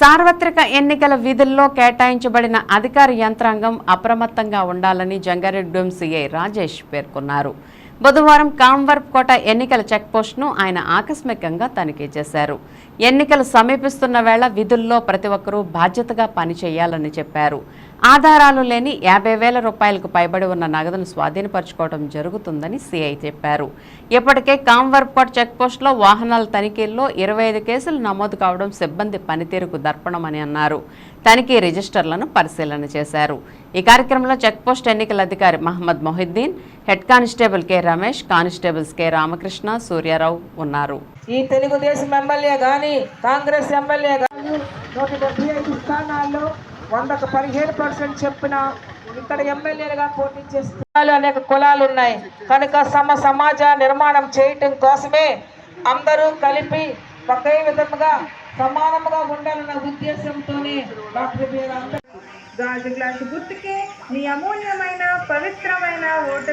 సార్వత్రిక ఎన్నికల విధుల్లో కేటాయించబడిన అధికార యంత్రాంగం అప్రమత్తంగా ఉండాలని జంగారెడ్డి సిఐ రాజేష్ పేర్కొన్నారు. బుధవారం కాంవర్ప్ కోట ఎన్నికల చెక్పోస్ట్ను ఆయన ఆకస్మికంగా తనిఖీ చేశారు. ఎన్నికలు సమీపిస్తున్న వేళ విధుల్లో ప్రతి ఒక్కరూ బాధ్యతగా పనిచేయాలని చెప్పారు. ఆధారాలు లేని యాభై వేల రూపాయలకు పైబడి ఉన్న నగదును స్వాధీనపరచుకోవడం జరుగుతుందని సిఐ చెప్పారు. ఇప్పటికే కాంవర్పట్ చెక్పోస్టులో వాహనాల తనిఖీల్లో ఇరవై ఐదు కేసులు నమోదు కావడం సిబ్బంది పనితీరుకు దర్పణమని అన్నారు. తనిఖీ రిజిస్టర్లను పరిశీలన చేశారు. ఈ కార్యక్రమంలో చెక్పోస్ట్ ఎన్నికల అధికారి Mohammed Mohiddin head constable K Ramesh constables K Ramakrishna Suryarao ఉన్నారు. ఈ తెలుగుదేశం ఎమ్మెల్యే కానీ కాంగ్రెస్ ఎమ్మెల్యే కానీ వందకు పదిహేను పర్సెంట్ చెప్పిన ఇక్కడ ఎమ్మెల్యేలుగా పోటీ చేస్తున్నారు అనేక కులాలు ఉన్నాయి. కనుక సమ సమాజ నిర్మాణం చేయటం కోసమే అందరూ కలిపి ఒకే విధముగా సమానముగా ఉండాలన్న ఉద్దేశంతోనే డాక్టర్ బిఆర్ అంబేద్కర్ గాజు గ్లాసు గుర్తుకే నీ అమూల్యమైన పవిత్రమైన ఓటు